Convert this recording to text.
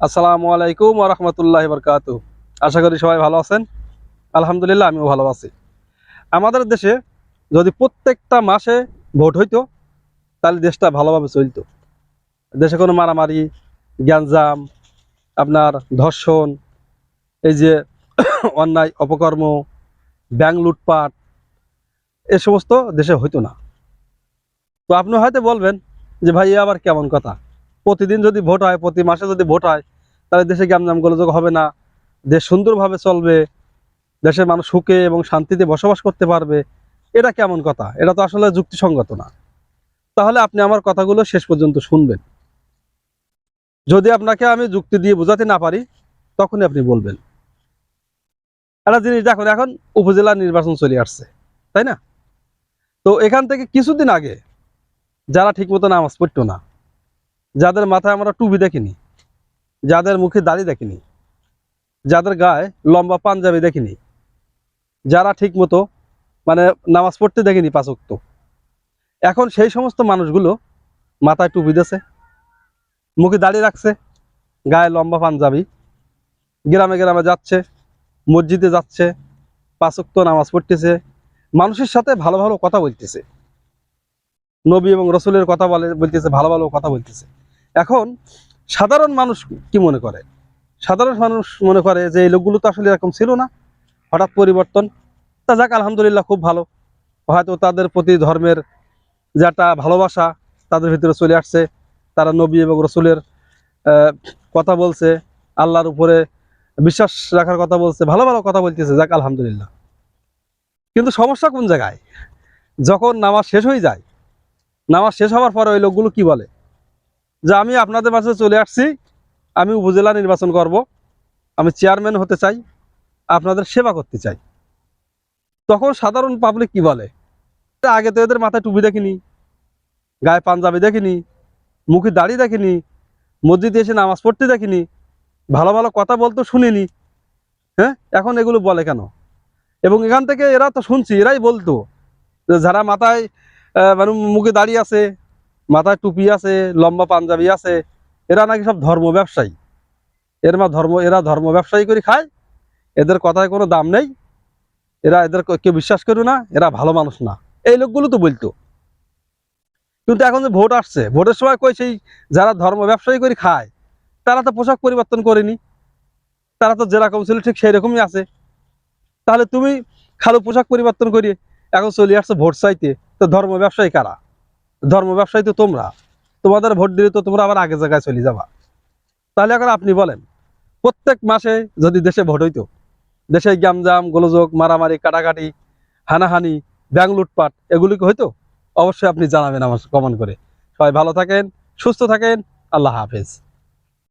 আসসালামু আলাইকুম রহমতুল্লাহ বরকাত আশা করি সবাই ভালো আছেন। আলহামদুলিল্লাহ, আমিও ভালো আছি। আমাদের দেশে যদি প্রত্যেকটা মাসে ভোট হইতো, তাহলে দেশটা ভালোভাবে চলতো। দেশে কোনো মারামারি, গ্যাঞ্জাম, আপনার ধর্ষণ, এই যে অন্যায়, অপকর্ম, ব্যাংক লুটপাট, এ সমস্ত দেশে হইতো না। তো আপনি হয়তো বলবেন যে ভাই আবার কেমন কথা? প্রতিদিন যদি ভোট হয়, প্রতি মাসে যদি ভোট হয়, তাহলে দেশে গ্যামজাম গোলযোগ হবে না। দেশ সুন্দরভাবে চলবে, দেশের মানুষ সুখে এবং শান্তিতে বসবাস করতে পারবে। এটা কেমন কথা? এটা তো আসলে যুক্তিসঙ্গত না। তাহলে আপনি আমার কথাগুলো শেষ পর্যন্ত শুনবেন। যদি আপনাকে আমি যুক্তি দিয়ে বোঝাতে না পারি, তখনই আপনি বলবেন। একটা জিনিস দেখুন, এখন উপজেলা নির্বাচন চলে আসছে, তাই না? তো এখান থেকে কিছুদিন আগে, যারা ঠিকমতো নামাজ পড়তো না যাদের মাথায় আমরা টুপি দেখিনি, যাদের মুখে দাড়ি দেখিনি, যাদের গায়ে লম্বা পাঞ্জাবি দেখিনি, যারা ঠিকমতো মানে নামাজ পড়তে দেখিনি পাচক্ত এখন সেই সমস্ত মানুষগুলো মাথায় টুপি দিয়েছে মুখে দাড়ি রাখছে, গায়ে লম্বা পাঞ্জাবি, গ্রামে গ্রামে যাচ্ছে, মসজিদে যাচ্ছে পাচক্ত নামাজ পড়তেছে, মানুষের সাথে ভালো ভালো কথা বলতেছে। নবী এবং রসুলের কথা বলে বলতেছে, ভালো ভালো কথা বলতেছে। এখন সাধারণ মানুষ কি মনে করে? সাধারণ মানুষ মনে করে যে এই লোকগুলো তো আসলে এরকম ছিল না। হঠাৎ পরিবর্তন। তা যাক, আলহামদুলিল্লাহ খুব ভালো। হয়তো তাদের প্রতি ধর্মের যে একটা ভালোবাসা তাদের ভিতরে চলে আসছে। তারা নবী এবং রসুলের কথা বলছে, আল্লাহর উপরে বিশ্বাস রাখার কথা বলছে, ভালো ভালো কথা বলতেছে। যাক, আলহামদুলিল্লাহ। কিন্তু সমস্যা কোন জায়গায়? যখন নামাজ শেষ হয়ে যায়, নামাজ শেষ হওয়ার পরে ওই লোকগুলো কি বলে? যে আমি আপনাদের মাঝে চলে আসছি। আমি উপজেলা নির্বাচন করব। আমি চেয়ারম্যান হতে চাই। আপনাদের সেবা করতে চাই। তখন সাধারণ পাবলিক কি বলে? আগে তো এদের মাথায় টুপি দেখিনি, গায়ে পাঞ্জাবি দেখিনি, মুখে দাড়ি দেখিনি, মসজিদে এসে নামাজ পড়তে দেখিনি, ভালো ভালো কথা বলতো শুনিনি। হ্যাঁ? এখন এগুলো বলে কেন? এবং এখান থেকে এরা তো শুনছি, এরাই বলতো যারা মাথায় মানে মুখে দাড়ি আছে মাথায় টুপি আছে, লম্বা পাঞ্জাবি আছে, এরা নাকি সব ধর্ম ব্যবসায়ী। এর মা ধর্ম, এরা ধর্ম ব্যবসায়ী করে খায়, এদের কথায় কোনো দাম নেই, এরা এদের কেউ বিশ্বাস করে না, এরা ভালো মানুষ না। এই লোকগুলো তো বলতো কিন্তু এখন যে ভোট আসছে, ভোটের সময় কই সেই যারা ধর্ম ব্যবসায়ী করে খায়, তারা তো পোশাক পরিবর্তন করেনি। তারা তো যেরকম ছিল ঠিক সেই রকমই আছে। তাহলে তুমি খালো পোশাক পরিবর্তন করিয়ে এখন চলে আসছে ভোট চাইতে, তো ধর্ম ব্যবসায়ী কারা? ধর্ম ব্যবসায়ী তো তোমরা। তোমাদের ভোট দিলে তো তোমরা আবার আগে জায়গায় চলে যাবা। তাহলে এখন আপনি বলেন, প্রত্যেক মাসে যদি দেশে ভোট হইতো, দেশে গ্যামজাম, গোলযোগ, মারামারি, কাটাকাটি, হানাহানি ব্যাং লুটপাট, এগুলি হইতো? অবশ্যই আপনি জানাবেন আমার কমন করে। সবাই ভালো থাকেন, সুস্থ থাকেন, আল্লাহ হাফেজ।